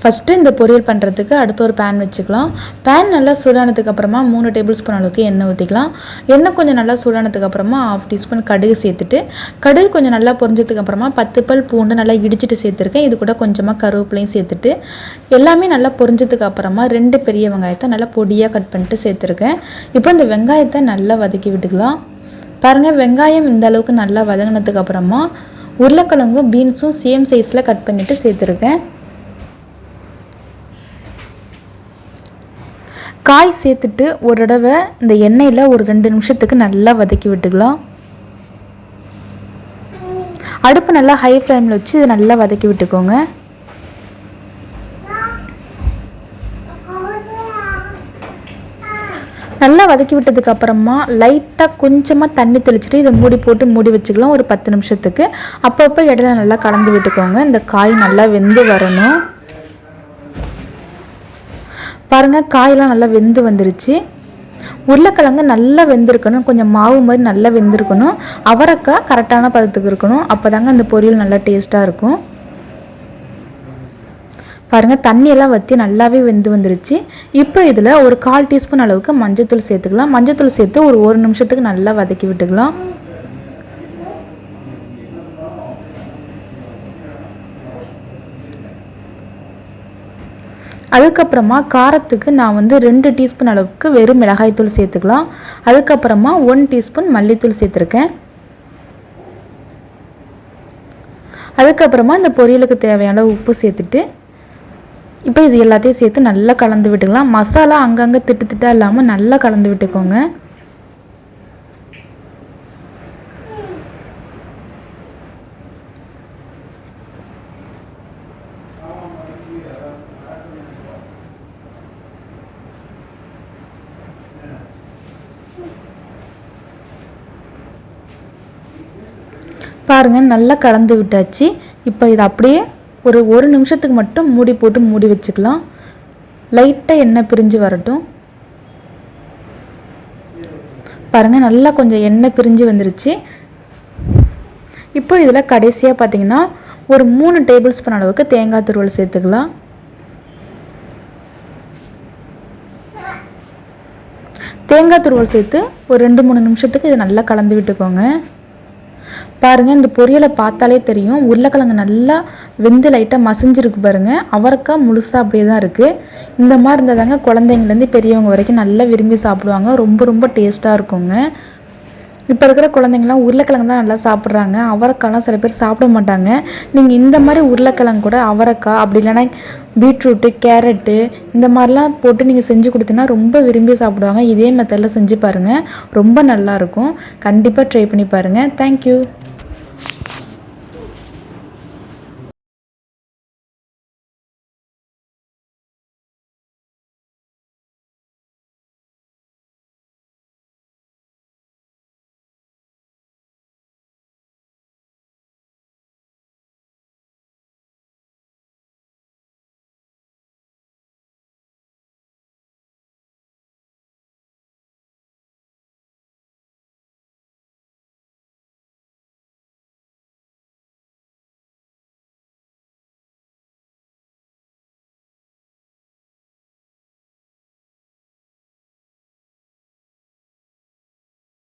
First இந்த பொரியல் பண்ணுறதுக்கு அடுப்பு ஒரு பேன் வச்சுக்கலாம். பேன் நல்லா சூடானதுக்கு அப்புறமா மூணு டேபிள் ஸ்பூன் அளவுக்கு எண்ணெய் ஊற்றிக்கலாம் எண்ணெய் கொஞ்சம் நல்லா சூடானதுக்கு அப்புறமா ஆஃப் டீஸ்பூன் கடுகு சேர்த்துட்டு கடுகு கொஞ்சம் நல்லா பொரிஞ்சதுக்கு அப்புறமா பத்து பல் பூண்டு நல்லா இடிச்சிட்டு சேர்த்துருக்கேன். இது கூட கொஞ்சமாக கருவேப்பிலையும் சேர்த்துட்டு எல்லாமே நல்லா பொரிஞ்சதுக்கு அப்புறமா ரெண்டு பெரிய வெங்காயத்தை நல்லா பொடியாக கட் பண்ணிட்டு சேர்த்துருக்கேன். இப்போ இந்த வெங்காயத்தை நல்லா வதக்கி விட்டுக்கலாம். பாருங்கள் வெங்காயம் இந்த அளவுக்கு நல்லா வதங்கினதுக்கு அப்புறமா உருளைக்கிழங்கும் பீன்ஸும் சேம் சைஸில் கட் பண்ணிவிட்டு சேர்த்துருக்கேன். காய் சேர்த்துட்டு ஒரு தடவை இந்த எண்ணெயில் ஒரு ரெண்டு நிமிஷத்துக்கு நல்லா வதக்கி விட்டுக்கலாம். அடுப்பு நல்லா ஹை ஃப்ளேமில் வச்சு இதை நல்லா வதக்கி விட்டுக்கோங்க. நல்லா வதக்கி விட்டதுக்கு அப்புறமா லைட்டாக கொஞ்சமாக தண்ணி தெளிச்சுட்டு இதை மூடி போட்டு மூடி வச்சுக்கலாம் ஒரு பத்து நிமிஷத்துக்கு. அப்பப்போ இடையில நல்லா கலந்து விட்டுக்கோங்க. இந்த காய் நல்லா வெந்து வரணும். பாருங்கள் காயெல்லாம் நல்லா வெந்து வந்துருச்சு. உருளைக்கிழங்கு நல்லா வெந்திருக்கணும். கொஞ்சம் மாவு மாதிரி நல்லா வெந்திருக்கணும். அவரைக்காய் கரெக்டான பதத்துக்கு இருக்கணும். அப்போ தாங்க அந்த பொரியல் நல்லா டேஸ்ட்டாக இருக்கும். பாருங்கள் தண்ணியெல்லாம் வற்றி நல்லாவே வெந்து வந்துருச்சு. இப்போ இதில் ஒரு கால் டீஸ்பூன் அளவுக்கு மஞ்சத்தூள் சேர்த்துக்கலாம். மஞ்சத்தூள் சேர்த்து ஒரு ஒரு நிமிஷத்துக்கு நல்லா வதக்கி விட்டுக்கலாம். அதுக்கப்புறமா காரத்துக்கு நான் வந்து ரெண்டு டீஸ்பூன் அளவுக்கு வெறும் மிளகாய்த்தூள் சேர்த்துக்கலாம். அதுக்கப்புறமா ஒன் டீஸ்பூன் மல்லித்தூள் சேர்த்துருக்கேன். அதுக்கப்புறமா இந்த பொரியலுக்கு தேவையான உப்பு சேர்த்துட்டு இப்போ இது எல்லாத்தையும் சேர்த்து நல்லா கலந்து விட்டுக்கலாம். மசாலா அங்கங்கே திட்டு திட்டாக இல்லாமல் நல்லா கலந்து விட்டுக்கோங்க. பாருங்கள் நல்லா கலந்து விட்டாச்சு. இப்போ இதை அப்படியே ஒரு ஒரு நிமிஷத்துக்கு மட்டும் மூடி போட்டு மூடி வச்சுக்கலாம். லைட்டாக எண்ணெய் பிரிஞ்சு வரட்டும். பாருங்கள் நல்லா கொஞ்சம் எண்ணெய் பிரிஞ்சு வந்துருச்சு. இப்போ இதில் கடைசியாக பார்த்தீங்கன்னா ஒரு மூணு டேபிள் ஸ்பூன் அளவுக்கு தேங்காய் துருவல் சேர்த்துக்கலாம். தேங்காய் துருவல் சேர்த்து ஒரு ரெண்டு மூணு நிமிஷத்துக்கு இது நல்லா கலந்து விட்டுக்கோங்க. பாருங்கள் இந்த பொரியலை பார்த்தாலே தெரியும். உருளைக்கிழங்கு நல்லா வெந்து லைட்டாக மசிஞ்சிருக்கு பாருங்கள் அவரைக்காய் முழுசாக அப்படியே தான் இருக்குது இந்த மாதிரி இருந்தால் தாங்க குழந்தைங்கலேருந்து பெரியவங்க வரைக்கும் நல்லா விரும்பி சாப்பிடுவாங்க. ரொம்ப ரொம்ப டேஸ்ட்டாக இருக்குங்க. இப்போ இருக்கிற குழந்தைங்களாம் உருளைக்கிழங்கு தான் நல்லா சாப்பிட்றாங்க. அவரைக்காய்லாம் சில பேர் சாப்பிட மாட்டாங்க. நீங்கள் இந்த மாதிரி உருளைக்கிழங்கு கூட அவரைக்காய் அப்படி இல்லைன்னா பீட்ரூட்டு கேரட்டு இந்த மாதிரிலாம் போட்டு நீங்கள் செஞ்சு கொடுத்தீங்கன்னா ரொம்ப விரும்பி சாப்பிடுவாங்க. இதே மெத்தடில் செஞ்சு பாருங்கள் ரொம்ப நல்லாயிருக்கும் கண்டிப்பாக ட்ரை பண்ணி பாருங்கள் தேங்க்யூ